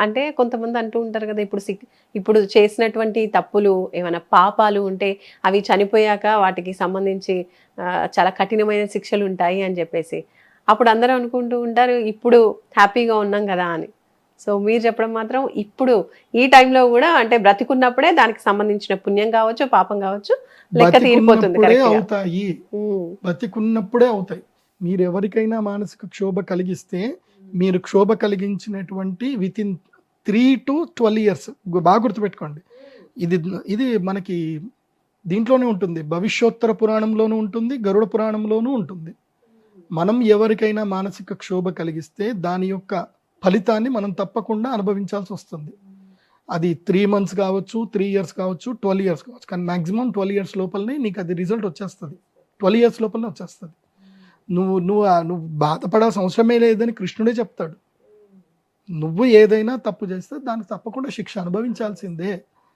అంటే కొంతమంది అంటూ ఉంటారు కదా ఇప్పుడు ఇప్పుడు చేసినటువంటి తప్పులు ఏమైనా పాపాలు ఉంటే అవి చనిపోయాక వాటికి సంబంధించి చాలా కఠినమైన శిక్షలు ఉంటాయి అని చెప్పేసి. అప్పుడు అందరూ అనుకుంటూ ఉంటారు ఇప్పుడు హ్యాపీగా ఉన్నాం కదా అని. సో మీరు చెప్పడం మాత్రం ఇప్పుడు ఈ టైంలో కూడా అంటే బ్రతికున్నప్పుడే దానికి సంబంధించిన పుణ్యం కావచ్చు పాపం కావచ్చు లెక్క తీరిపోతుంది. అవుతాయి. ఉమ్, బతికున్నప్పుడే అవుతాయి. మీరు ఎవరికైనా మానసిక క్షోభ కలిగిస్తే మీరు క్షోభ కలిగించినటువంటి with in three two twelve years. బాగా గుర్తుపెట్టుకోండి. ఇది ఇది మనకి దీంట్లోనే ఉంటుంది. భవిష్యోత్తర పురాణంలోనూ ఉంటుంది గరుడ పురాణంలోనూ ఉంటుంది. మనం ఎవరికైనా మానసిక క్షోభ కలిగిస్తే దాని యొక్క ఫలితాన్ని మనం తప్పకుండా అనుభవించాల్సి వస్తుంది. అది త్రీ మంత్స్ కావచ్చు త్రీ ఇయర్స్ కావచ్చు ట్వెల్వ్ ఇయర్స్ కావచ్చు. కానీ మ్యాక్సిమం ట్వెల్వ్ ఇయర్స్ లోపలనే నీకు అది రిజల్ట్ వచ్చేస్తుంది. ట్వెల్వ్ ఇయర్స్ లోపలనే వచ్చేస్తుంది. నువ్వు నువ్వు నువ్వు బాధపడాల్సిన అవసరమే లేదని కృష్ణుడే చెప్తాడు. నువ్వు ఏదైనా తప్పు చేస్తే దానికి తప్పకుండా శిక్ష అనుభవించాల్సిందే.